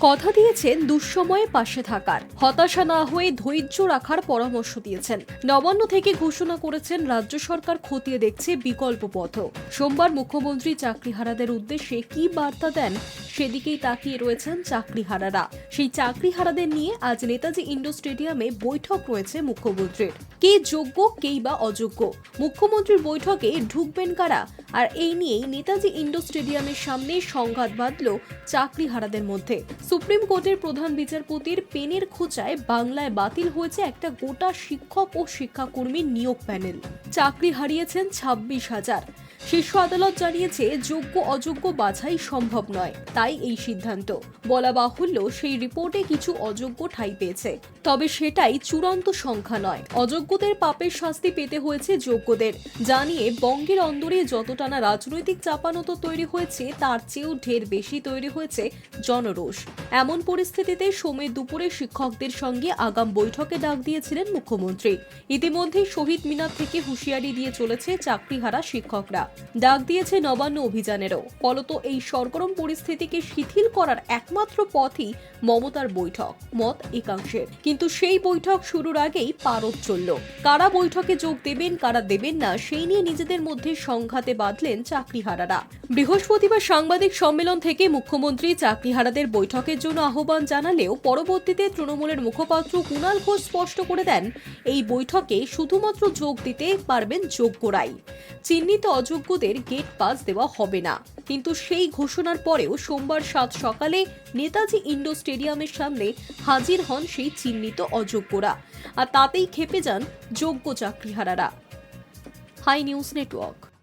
কথা দিয়েছেন দুঃসময়ে পাশে থাকার। হতাশা না হয়ে ধৈর্য রাখার পরামর্শ দিয়েছেন। নবান্ন থেকে ঘোষণা করেছেন রাজ্য সরকার খতিয়ে দেখছে বিকল্প পথ। সোমবার মুখ্যমন্ত্রী চাকরিহারাদের উদ্দেশ্যে কি বার্তা দেন সেদিকেই তাকিয়ে রয়েছেন চাকরিহারারা। সেই চাকরিহারাদের নিয়ে আজ নেতাজি ইন্ডো স্টেডিয়ামে বৈঠক রয়েছে মুখ্যমন্ত্রীর। কে যোগ্য, কেই বা অযোগ্য? মুখ্যমন্ত্রীর বৈঠকে ঢুকবেন কারা? আর এই নিয়েই নেতাজি ইন্ডো স্টেডিয়ামের সামনে সংঘাত বাঁধল চাকরিহারাদের মধ্যে। সুপ্রিম কোর্টের প্রধান বিচারপতির পেনের খোঁচায় বাংলায় বাতিল হয়েছে একটা গোটা শিক্ষক ও শিক্ষাকর্মী নিয়োগ প্যানেল। চাকরি হারিয়েছেন ছাব্বিশ হাজার। শীর্ষ আদালত জানিয়েছে, যোগ্য অযোগ্য বাছাই সম্ভব নয়। তাই এই সিদ্ধান্ত। বলা বাহুল্য, সেই রিপোর্টে কিছু অযোগ্য ঠাঁই পেয়েছে। তবে সেটাই চূড়ান্ত সংখ্যা নয়। অযোগ্যদের পাপের শাস্তি পেতে হয়েছে যোগ্যদের। জানিয়ে বঙ্গের অন্দরে যতটা না রাজনৈতিক চাপানত তৈরি হয়েছে, তার চেয়েও ঢের বেশি তৈরি হয়েছে জনরোষ। এমন পরিস্থিতিতে সোমের দুপুরে শিক্ষকদের সঙ্গে আগাম বৈঠকে ডাক দিয়েছিলেন মুখ্যমন্ত্রী। ইতিমধ্যে শহীদ মিনার থেকে হুঁশিয়ারি দিয়ে চলেছে চাকরিহারা শিক্ষকরা। ডাক দিয়েছে নবান্ন অভিযানেরও। ফলত এই সরগরম পরিস্থিতিকে শিথিল করার একমাত্র পথই মমতার বৈঠক, মত একাংশের। কিন্তু সেই বৈঠক শুরুর আগেই পারদ চলল। কারা বৈঠকে যোগ দেবেন, কারা দেবেন না, সেই নিয়ে নিজেদের মধ্যে সংঘাতে বাঁধলেন চাকরিহারারা। বৃহস্পতিবার সাংবাদিক সম্মেলন থেকে মুখ্যমন্ত্রী চাকরিহারাদের বৈঠকের জন্য আহ্বান জানালেও পরবর্তীতে তৃণমূলের মুখপাত্র কুণাল ঘোষ স্পষ্ট করে দেন, এই বৈঠকে শুধুমাত্র যোগ দিতে পারবেন যোগ্যরাই। চিহ্নিত অযোগ্যদের গেট পাস দেওয়া হবে না। কিন্তু সেই ঘোষণার পরেও সোমবার সাত সকালে নেতাজি ইন্ডো স্টেডিয়ামের সামনে হাজির হন সেই চিহ্নিত অযোগ্যরা। আর তাতেই খেপে যান যোগ্য চাকরিহারারা। High news network.